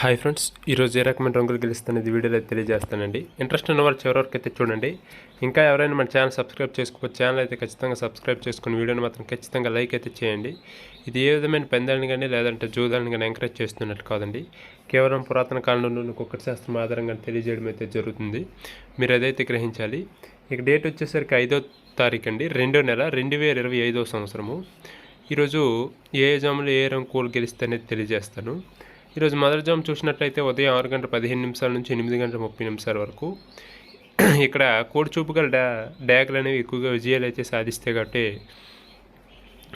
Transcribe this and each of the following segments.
Hi friends ఈరోజు ఏ రకమైన రంగులు గెలుస్తున్నది వీడియోలో అయితే తెలియజేస్తానండి. ఇంట్రెస్ట్ ఉన్న వాళ్ళు చివరి వరకు అయితే చూడండి. ఇంకా ఎవరైనా మన ఛానల్ సబ్స్క్రైబ్ చేసుకోవచ్చు ఛానల్ అయితే ఖచ్చితంగా సబ్స్క్రైబ్ చేసుకుని వీడియోని మాత్రం ఖచ్చితంగా లైక్ అయితే చేయండి. ఇది ఏ విధమైన పెందాలని కానీ లేదంటే జూదాలని కానీ ఎంకరేజ్ చేస్తున్నట్టు కాదండి. కేవలం పురాతన కాలంలో కుక్కటి శాస్త్రం ఆధారంగా తెలియజేయడం అయితే జరుగుతుంది. మీరు అదైతే గ్రహించాలి ఇక డేట్ వచ్చేసరికి ఐదో తారీఖు అండి రెండో నెల రెండు వేల ఇరవై ఐదో సంవత్సరము. ఈరోజు ఏ జాములు ఏ రంగు కూలు గెలిస్తే అనేది తెలియజేస్తాను. ఈరోజు మదర్ జామ్ చూసినట్లయితే ఉదయం ఆరు గంటల పదిహేను నిమిషాల నుంచి ఎనిమిది గంటల ముప్పై నిమిషాల వరకు ఇక్కడ కోడి చూపు గల డా డ్యాగులు అనేవి ఎక్కువగా విజయాలు అయితే సాధిస్తాయి కాబట్టి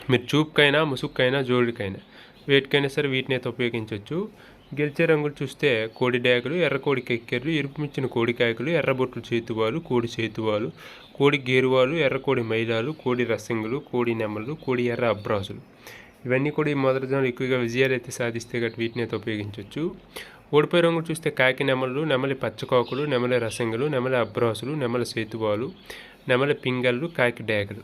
మీరు చూపుకైనా ముసుక్కైనా జోడికైనా వేటికైనా సరే వీటిని అయితే ఉపయోగించవచ్చు. గెలిచే రంగులు చూస్తే కోడి డ్యాగులు ఎర్ర కోడి కెక్కెర్లు ఎరుపు మిచ్చిన కోడికాయకులు ఎర్రబొట్లు చేతువాలు కోడి చేతువాలు కోడి గేరువాలు ఎర్ర కోడి మైలాలు కోడి రసంగులు కోడి నెమ్మలు కోడి ఎర్ర అబ్రాసులు ఇవన్నీ కూడా ఈ మొదటి జోన్లో ఎక్కువగా విజయాలు అయితే సాధిస్తే గట్టి వీటిని అయితే ఉపయోగించవచ్చు ఓడిపోయే రంగులు చూస్తే కాకి నెమలు నెమలి పచ్చకాకులు నెమలి రసంగులు నెమలి అబ్రాసులు నెమలి సేతువాలు నెమలి పింగళ్ళు కాకి డేగలు.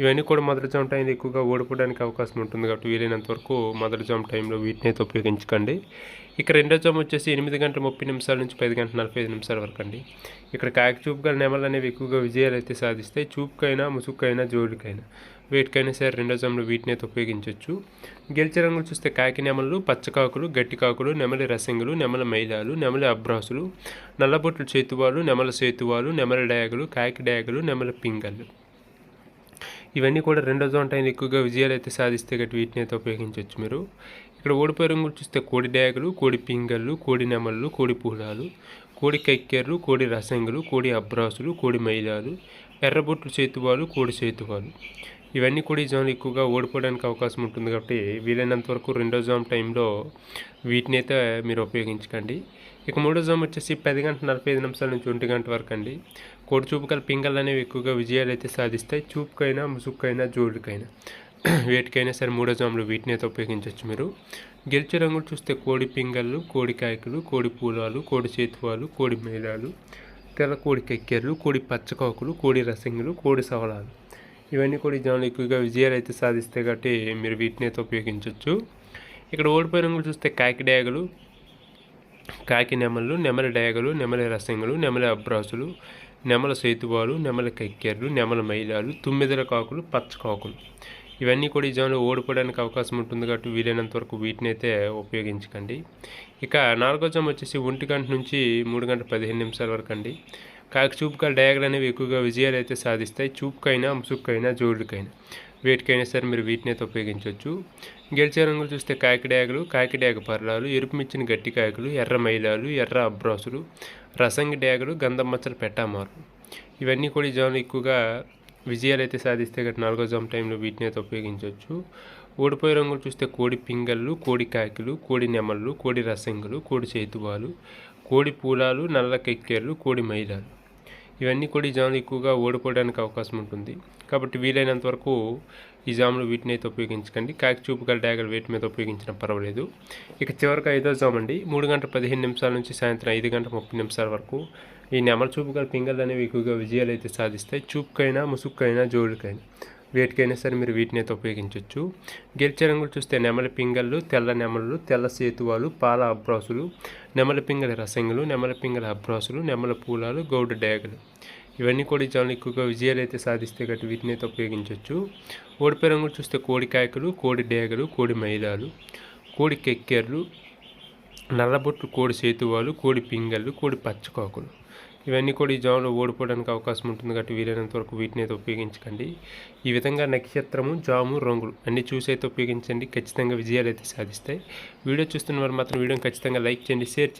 ఇవన్నీ కూడా మొదటి జామ్ టైంలో ఎక్కువగా ఓడిపోవడానికి అవకాశం ఉంటుంది కాబట్టి వీలైనంత వరకు మొదటి జామ్ టైంలో వీటిని అయితే ఉపయోగించకండి. ఇక్కడ రెండో జామ్ వచ్చేసి ఎనిమిది గంటల ముప్పై నిమిషాల నుంచి పది గంటల నలభై ఐదు నిమిషాల వరకు అండి. ఇక్కడ కాకి చూపుగా నెమలు అనేవి ఎక్కువగా విజయాలు అయితే సాధిస్తాయి చూపుకైనా ముసుగుకైనా జోడికైనా వేటికైనా సరే రెండో జామ్లో వీటిని అయితే ఉపయోగించవచ్చు గెలిచే రంగులు చూస్తే కాకి నెమలు పచ్చకాకులు గట్టికాకులు నెమలి రసింగులు నెమల మైదాలు నెమలి అబ్రాసులు నల్లబొట్లు చేతువాలు నెమల సేతువాలు నెమల డయాగులు కాకి డయాగులు నెమల పింగళ్ళు. ఇవన్నీ కూడా రెండో జోన్ టైం ఎక్కువగా విజయాలు అయితే సాధిస్తే గట్టి వీటిని అయితే ఉపయోగించవచ్చు మీరు. ఇక్కడ ఓడిపోయే రంగులు చూస్తే కోడి డయాగులు కోడి పింగళ్ళు కోడి నెమళ్ళు కోడి పూలాలు కోడి కక్కెర్లు కోడి రసంగులు కోడి అబ్రాసులు కోడి మైదాలు ఎర్రబొట్లు చేతువాలు కోడి చేతువాలు ఇవన్నీ కూడా ఈ జోన్లు ఎక్కువగా ఓడిపోవడానికి అవకాశం ఉంటుంది కాబట్టి వీలైనంత వరకు రెండో జోన్ టైంలో వీటిని అయితే మీరు ఉపయోగించకండి. ఇక మూడో జోన్ వచ్చేసి పది గంటల నలభై ఐదు నిమిషాల నుంచి ఒంటి గంట వరకు అండి. కోడి చూపుకల పింగళ్ళు అనేవి ఎక్కువగా విజయాలు అయితే సాధిస్తాయి. చూపుకైనా ముసుక్కైనా జోడుకైనా వేటికైనా సరే మూడో జాములు వీటిని అయితే ఉపయోగించవచ్చు మీరు. గెలిచే రంగులు చూస్తే కోడి పింగళ్ళు కోడి కాయకులు కోడి పూలాలు కోడి చేతువాలు కోడి మేళాలు తెల్ల కోడి కెక్కెర్లు కోడి పచ్చకాకులు కోడి రసంగులు కోడి సవలాలు ఇవన్నీ కూడా ఈ జాములు ఎక్కువగా విజయాలు అయితే సాధిస్తాయి కాబట్టి మీరు వీటిని అయితే ఉపయోగించవచ్చు ఇక్కడ ఓడిపోయిన రంగులు చూస్తే కాకి డయాగలు కాకి నెమలు నెమల డయాగలు నెమలి రసంగులు నెమలి అబ్రాసులు నెమల సేతువాలు నెమల కక్కెర్లు నెమల మైలాలు తుమ్మిదల కాకులు పచ్చకాకులు ఇవన్నీ కూడా ఈ జోన్లో ఓడిపోవడానికి అవకాశం ఉంటుంది కాబట్టి వీలైనంత వరకు వీటిని అయితే ఉపయోగించకండి. ఇక నాలుగో జామ్ వచ్చేసి ఒంటి గంట నుంచి మూడు గంటల పదిహేను నిమిషాల వరకు అండి. కాకి చూపుకాల డయాగ్లు అనేవి ఎక్కువగా విజయాలు అయితే సాధిస్తాయి. చూపుకైనా ముసుక్కైనా జోడుకైనా వేటికైనా సరే మీరు వీటిని అయితే ఉపయోగించవచ్చు. గెలిచే రంగులు చూస్తే కాకి డ్యాగులు కాకి డ్యాగ పర్లాలు ఎరుపు మిచ్చిన గట్టి కాయకులు ఎర్ర మైలాలు ఎర్ర అబ్రాసులు రసంగి డ్యాగులు గంధం మచ్చలు పెట్టామారు ఇవన్నీ కూడా ఈ జోన్లు ఎక్కువగా విజయాలు అయితే సాధిస్తే గట్టి నాలుగో జామ్ టైంలో వీటిని అయితే ఉపయోగించవచ్చు. ఓడిపోయే రంగులు చూస్తే కోడి పింగళ్ళు కోడి కాకిలు కోడి నెమళ్ళు కోడి రసంగులు కోడి చేతువాలు కోడి పూలాలు నల్ల కెక్కేర్లు కోడి మైలాలు. ఇవన్నీ కూడా ఈ జాములు ఎక్కువగా ఓడిపోవడానికి అవకాశం ఉంటుంది. కాబట్టి వీలైనంత వరకు ఈ జాములు వీటిని అయితే ఉపయోగించకండి. కాకి చూపు గల డ్యాగలు వీటి మీద ఉపయోగించిన పర్వాలేదు. ఇక చివరికి ఐదో జామ్ అండి. మూడు గంటల పదిహేను నిమిషాల నుంచి సాయంత్రం ఐదు గంటల ముప్పై నిమిషాల వరకు ఈ నెమల చూపు గల పింగళ్ళు అనేవి ఎక్కువగా విజయాలు అయితే సాధిస్తాయి. చూపుకైనా ముసుక్కైనా జోడుకైనా. వేటికైనా సరే మీరు వీటిని అయితే ఉపయోగించవచ్చు గెలిచే రంగులు చూస్తే నెమలి పింగళ్ళు తెల్ల నెమలు తెల్ల సేతువాలు పాల అబ్రాసులు నెమలి పింగళ రసంగులు నెమలి పింగళ అబ్రాసులు నెమల పూలాలు గౌడ డేగలు ఇవన్నీ కూడా ఈ ఎక్కువగా విజయాలు అయితే సాధిస్తే గట్టి వీటిని అయితే ఉపయోగించవచ్చు ఓడిపోయే రంగులు చూస్తే కోడి కాయకులు కోడి డేగలు కోడి మైదాలు కోడి కెక్కెర్లు నల్లబొట్లు కోడి సేతువాలు కోడి పింగళ్ళు కోడి పచ్చకాకులు ఇవన్నీ కూడా ఈ జాములో ఓడిపోవడానికి అవకాశం ఉంటుంది కాబట్టి వీలైనంత వరకు వీటిని అయితే ఉపయోగించకండి. ఈ విధంగా నక్షత్రము జాము రంగులు అన్ని చూసి అయితే ఉపయోగించండి. ఖచ్చితంగా విజయాలు అయితే సాధిస్తాయి. వీడియో చూస్తున్న వారు మాత్రం వీడియోని ఖచ్చితంగా లైక్ చేయండి షేర్ చేయండి.